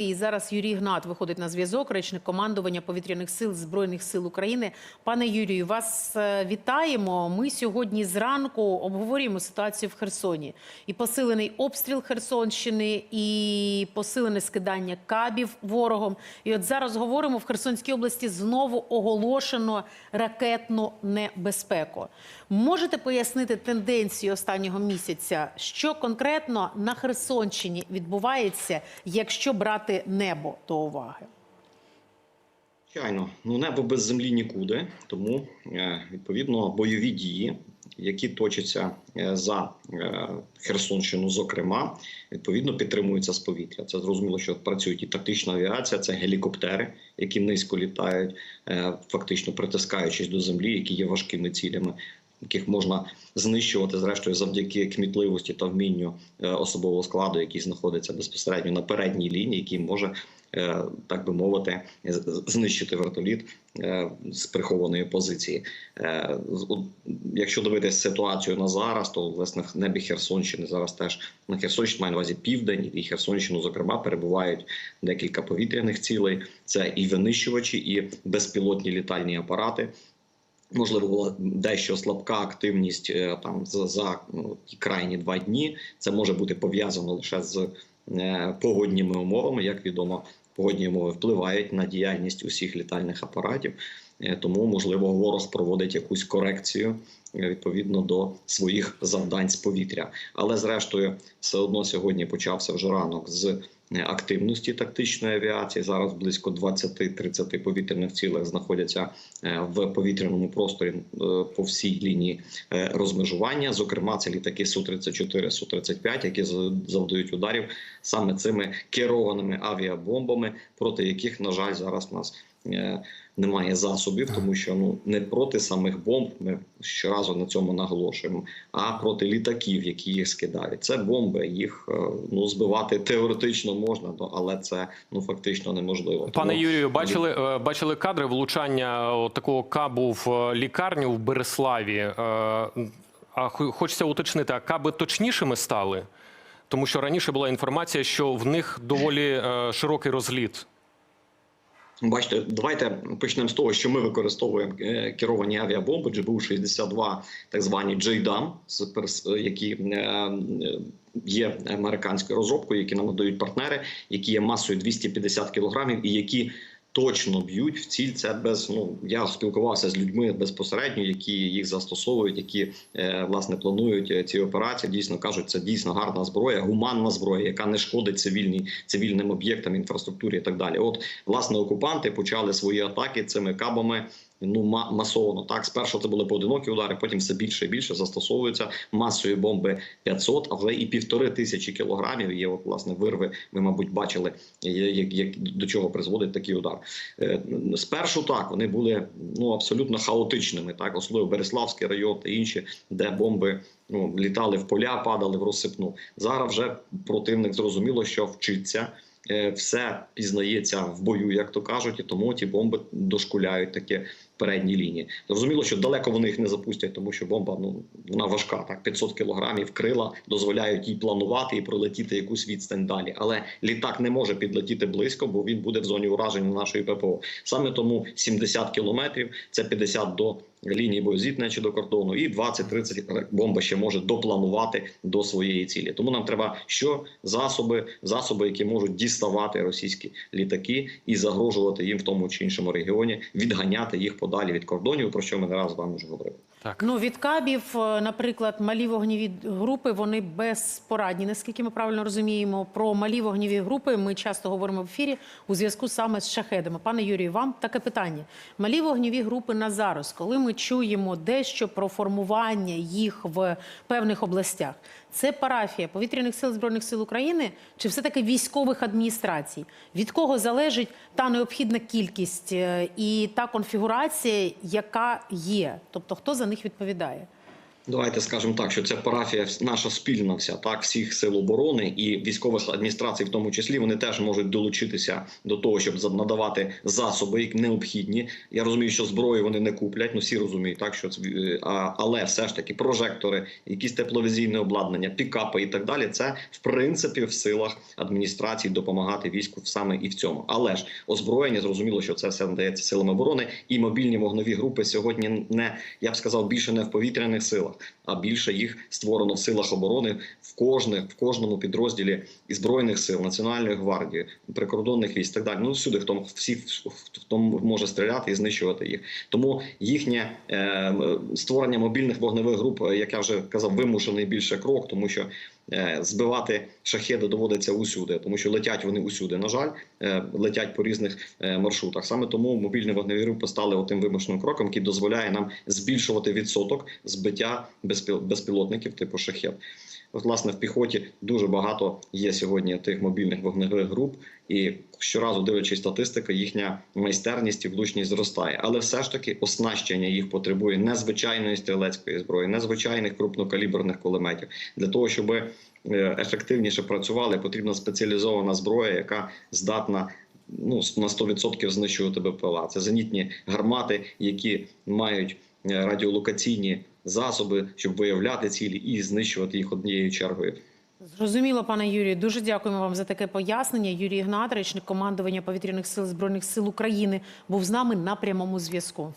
І зараз Юрій Гнат виходить на зв'язок, речник командування повітряних сил збройних сил України. Пане Юрію, вас е, вітаємо. Ми сьогодні зранку обговорюємо ситуацію в Херсоні. І посилений обстріл Херсонщини, і посилене скидання кабів ворогом. І от зараз говоримо в Херсонській області знову оголошено ракетну небезпеку. Можете пояснити тенденцію останнього місяця, що конкретно на Херсонщині відбувається, якщо брати небо до уваги? Звичайно, ну небо без землі нікуди, тому е, відповідно бойові дії, які точаться е, за е, Херсонщину, зокрема, відповідно підтримуються з повітря. Це зрозуміло, що працюють і тактична авіація, це гелікоптери, які низько літають, фактично притискаючись до землі, які є важкими цілями. Яких можна знищувати зрештою завдяки кмітливості та вмінню е, особового складу, який знаходиться безпосередньо на передній лінії, який може е, так би мовити, знищити вертоліт е, з прихованої позиції. Якщо дивитися ситуацію на зараз, то власне в небі Херсонщини зараз теж на Херсонщині має на увазі південь і Херсонщину, зокрема, перебувають декілька повітряних цілей. Це і винищувачі, і безпілотні літальні апарати. Можливо, була дещо слабка активність е, там за, за ну, крайні два дні. Це може бути пов'язано лише з е, погодніми умовами. Як відомо, погодні умови впливають на діяльність усіх літальних апаратів. Е, Тому, можливо, ворог проводить якусь корекцію е, відповідно до своїх завдань з повітря. Але зрештою, все одно сьогодні почався вже ранок з е, активності тактичної авіації. Зараз близько 20-30 повітряних цілей знаходяться в повітряному просторі по всій лінії розмежування. Зокрема, це літаки Су-34, Су-35, які з- завдають ударів саме цими керованими авіабомбами, проти яких, на жаль, зараз нас немає засобів, тому що ну не проти самих бомб. Ми щоразу на цьому наголошуємо, а проти літаків, які їх скидають. Це бомби. Їх е, ну збивати теоретично можна, але це ну фактично неможливо. Пане Тому- Юрію, бачили, е, бачили кадри влучання такого кабу в е, лікарню в Береславі. Е, А хочеться уточнити, а каби точнішими стали? Тому що раніше була інформація, що в них доволі е, широкий розліт. Бачите, давайте почнемо з того, що ми використовуємо е, керовані авіабомби GBU-62, так звані JDAM, з які е, е, є американською розробкою, які нам надають партнери, які є масою 250 кілограмів і які точно б'ють в ціль. Це без ну я спілкувався з людьми безпосередньо, які їх застосовують, які е, власне планують е, ці операції. Дійсно кажуть, це дійсно гарна зброя, гуманна зброя, яка не шкодить цивільній цивільним об'єктам, інфраструктурі і так далі. От власне окупанти почали свої атаки цими кабами. Ну, ма- масово так спершу це були поодинокі удари, потім все більше і більше застосовуються масові бомби 500, а вже і півтори тисячі кілограмів. Є от власне вирви. Ви, мабуть, бачили, як, як до чого призводить такий удар. Е, Спершу так вони були ну абсолютно хаотичними, так особливо Береславський район та інші, де бомби ну літали в поля, падали в розсипну. Зараз вже противник зрозуміло, що вчиться. Е, Все пізнається в бою, як то кажуть, і тому ті бомби дошкуляють таке передній лінії. Зрозуміло, що далеко вони їх не запустять, тому що бомба ну вона важка. Так 500 кілограмів крила дозволяють їй планувати і пролетіти якусь відстань далі. Але літак не може підлетіти близько, бо він буде в зоні ураження нашої ППО. Саме тому 70 кілометрів це 50 до лінії боєзіткнення чи до кордону, і 20-30 бомба ще може допланувати до своєї цілі. Тому нам треба що засоби, засоби, які можуть діставати російські літаки і загрожувати їм в тому чи іншому регіоні, відганяти їх подалі від кордонів, про що ми не раз з вами вже говорили. Так. Ну від кабів, е, наприклад, малі вогніві групи вони безпорадні. Наскільки ми правильно розуміємо, про малі вогніві групи ми часто говоримо в ефірі у зв'язку саме з шахедами. Пане Юрію, вам таке питання: малі вогніві групи на зараз, коли ми чуємо дещо про формування їх в певних областях, це парафія повітряних сил збройних сил України чи все таки військових адміністрацій? Від кого залежить та необхідна кількість е, і та конфігурація, яка є? Тобто хто за них відповідає? Давайте скажемо так, що це парафія наша спільна вся, так всіх сил оборони і військових адміністрацій, в тому числі, вони теж можуть долучитися до того, щоб надавати засоби, які необхідні. Я розумію, що зброю вони не куплять. Ну всі розуміють, так що це, е, але все ж таки прожектори, якісь тепловізійне обладнання, пікапи і так далі. Це в принципі в силах адміністрації допомагати війську саме і в цьому. Але ж озброєння зрозуміло, що це все надається силами оборони, і мобільні вогнові групи сьогодні не я б сказав більше не в повітряних силах, а більше їх створено в силах оборони в кожне, в кожному підрозділі і збройних сил, національної гвардії, прикордонних військ, так далі. Ну всюди, хто всі хто може стріляти і знищувати їх. Тому їхнє е, створення мобільних вогневих груп, е, як я вже казав, вимушений більше крок, тому що збивати шахеди доводиться усюди, тому що летять вони усюди. На жаль, е, летять по різних е, маршрутах. Саме тому мобільні вогневі групи стали отим вимушеним кроком, який дозволяє нам збільшувати відсоток збиття безпіл- безпілотників типу шахет. От, власне, в піхоті дуже багато є сьогодні тих мобільних вогневих груп, і щоразу дивлячись статистику, їхня майстерність і влучність зростає. Але все ж таки оснащення їх потребує незвичайної стрілецької зброї, незвичайних крупнокаліберних кулеметів для того, щоб е, ефективніше працювали, потрібна спеціалізована зброя, яка здатна. Ну, на 100% знищувати БПЛА. Це зенітні гармати, які мають е, радіолокаційні засоби, щоб виявляти цілі і знищувати їх однією чергою. Зрозуміло, пане Юрію. Дуже дякуємо вам за таке пояснення. Юрій Ігнат, речник командування повітряних сил збройних сил України, був з нами на прямому зв'язку.